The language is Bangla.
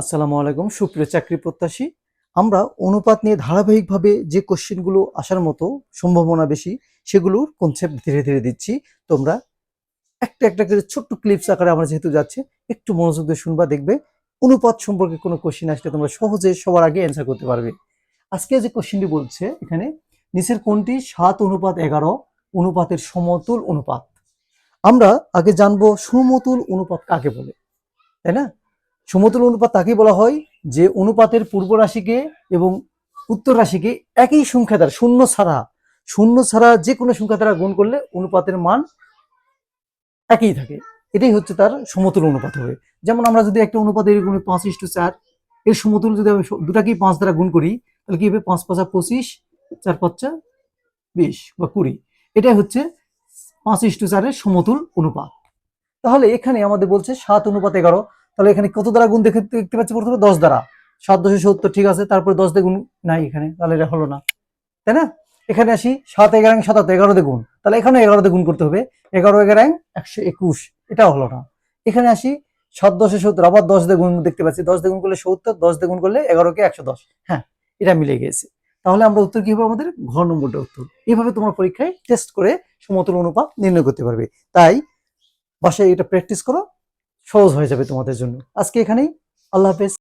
আসসালামু আলাইকুম, সুপ্রিয় চাকরি প্রত্যাশী। আমরা অনুপাত নিয়ে ধারাবাহিকভাবে যে কোশ্চেনগুলো আসার মতো সম্ভাবনা বেশি, সেগুলোর কনসেপ্ট ধীরে ধীরে দিচ্ছি। তোমরা একটা একটা করে ছোট্ট ক্লিপস আকারে আমরা যেহেতু যাচ্ছে, একটু মনোযোগ দিয়ে শুনবা, দেখবে অনুপাত সম্পর্কে কোনো কোশ্চেন আসলে তোমরা সহজে সবার আগে অ্যান্সার করতে পারবে। আজকে যে কোশ্চেনটি বলছে, এখানে নিচের কোনটি? সাত অনুপাত এগারো, অনুপাতের সমতুল অনুপাত। আমরা আগে জানব সমতুল অনুপাত কাকে বলে, তাই না? সমতুল অনুপাত তাকে বলা হয় যে অনুপাতের পূর্ব রাশিকে এবং উত্তর রাশিকে একই সংখ্যা দ্বারা, শূন্য ছাড়া। শূন্য ছাড়া যে কোনো সংখ্যা দ্বারা গুণ করলে অনুপাতের মান একই থাকে। এটাই হচ্ছে তার সমতুল অনুপাত হবে। যেমন আমরা যদি একটা অনুপাত এর গুণে পাঁচ ইস্টু চার, এর সমতুল যদি আমি দুটাকেই পাঁচ দ্বারা গুণ করি, তাহলে কি হবে? পাঁচ পাঁচা পঁচিশ, চার পাঁচা বিশ বা কুড়ি। এটাই হচ্ছে পাঁচ ইস্টু চারের সমতুল অনুপাত। তাহলে এখানে আমাদের বলছে সাত অনুপাত এগারো। তাহলে এখানে কত দ্বারা গুণ দেখে দেখতে পাচ্ছি প্রথমে? দশ দ্বারা। সাত, দশে, সত্তর, ঠিক আছে, তারপরে দশ দিয়ে গুণ নাই এখানে, তাহলে এটা হলো না। তাই না? এখানে আসি, সাত, এগারো সাতাত্তর এগারো দিয়ে গুণ। তাহলে এখানে এগারো দিয়ে গুণ করতে হবে। এগারো এগারো, একশো একুশ, এটাও হলো না। এখানে আসি, সাত, দশে, সত্তর, আবার দশ দিয়ে গুণ দেখতে পাচ্ছি। দশ দিয়ে গুণ করলে সত্তর, দশ দিয়ে গুণ করলে এগারোকে একশো দশ। হ্যাঁ এটা মিলে গিয়েছে। তাহলে আমরা উত্তর কি হবে আমাদের? ঘর নম্বরটা উত্তর। এইভাবে তোমার পরীক্ষায় টেস্ট করে সমতুল অনুপাত নির্ণয় করতে পারবে। তাই বাসায় এটা প্র্যাকটিস করো। সহজ হয়ে যাবে তোমাদের জন্য। আজকে এখানেই। আল্লাহ হাফেজ।